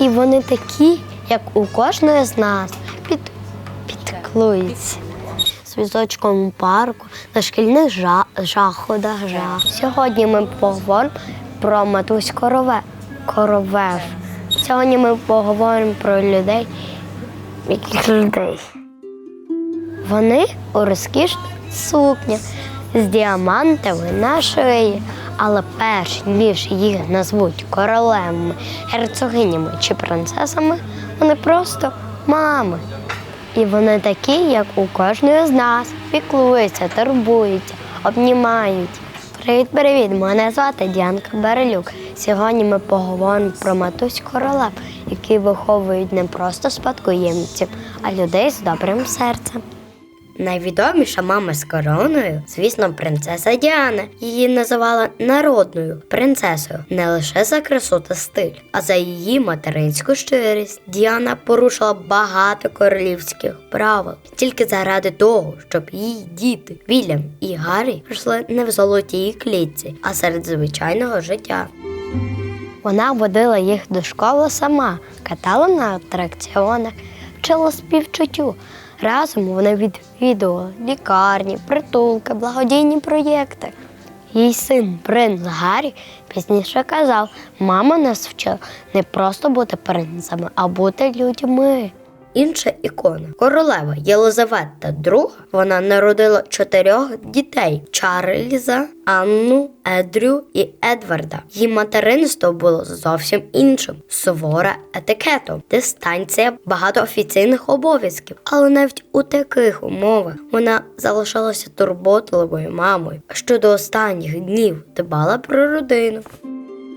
І вони такі, як у кожної з нас, під, підклуються. З візочком у парку, на шкільних жа, заходах жах. Сьогодні ми поговоримо про матусь корове, коровев. Сьогодні ми поговоримо про людей, яких людей. Вони у розкішних сукнях з діамантами на шиї. Але перш ніж їх назвуть королевами, герцогинями чи принцесами, вони просто мами. І вони такі, як у кожної з нас, піклуються, турбуються, обнімають. Привіт-привіт! Мене звати Діанка Берелюк. Сьогодні ми поговоримо про матусь королев, які виховують не просто спадкоємців, а людей з добрим серцем. Найвідоміша мама з короною, звісно, принцеса Діана. Її називали народною принцесою не лише за красу та стиль, а за її материнську щирість. Діана порушила багато королівських правил тільки заради того, щоб її діти Вільям і Гаррі росли не в золотій клітці, а серед звичайного життя. Вона водила їх до школи сама, катала на атракціонах, вчила співчуттю. Разом вони відвідували лікарні, притулки, благодійні проєкти. Її син принц Гаррі пізніше казав: мама нас вчила не просто бути принцами, а бути людьми. Інша ікона королева Єлизавета II, вона народила чотирьох дітей: Чарльза, Анну, Едрю і Едварда. Її материнство було зовсім іншим: сувора етикетом, дистанція, багато офіційних обов'язків. Але навіть у таких умовах вона залишалася турботливою мамою, що до останніх днів дбала про родину.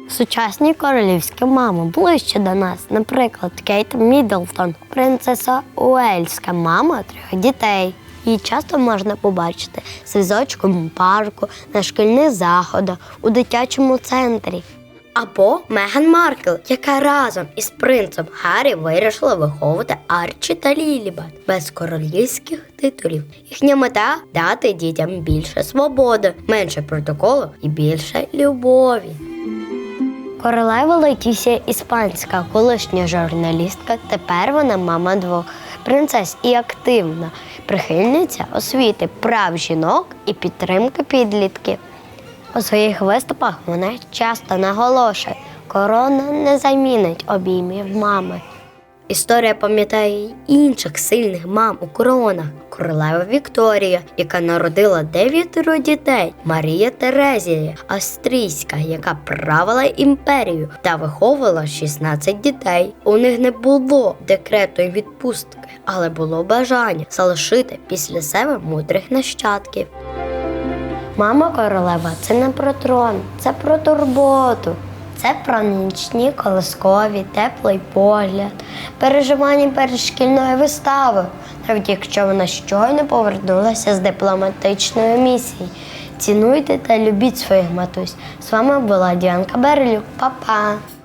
Сучасні королівські мами ближче до нас, наприклад, Кейт Міддлтон, принцеса Уельська, мама трьох дітей. Її часто можна побачити з візочком парку, на шкільних заходах, у дитячому центрі. Або Меган Маркл, яка разом із принцем Гаррі вирішила виховувати Арчі та Лілібет без королівських титулів. Їхня мета дати дітям більше свободи, менше протоколу і більше любові. Королева Летісія Іспанська, колишня журналістка, тепер вона мама двох принцес і активна прихильниця освіти прав жінок і підтримки підлітків. У своїх виступах вона часто наголошує, корона не замінить обіймів мами. Історія пам'ятає інших сильних мам у коронах. Королева Вікторія, яка народила дев'ятеро дітей, Марія Терезія, австрійська, яка правила імперію та виховувала 16 дітей. У них не було декретної відпустки, але було бажання залишити після себе мудрих нащадків. Мама королева це не про трон, це про турботу. Це про нічні колоскові, теплий погляд, переживання перешкільної вистави, навіть якщо вона щойно повернулася з дипломатичної місії. Цінуйте та любіть своїх матусь. З вами була Діанка Берлюк. Па-па!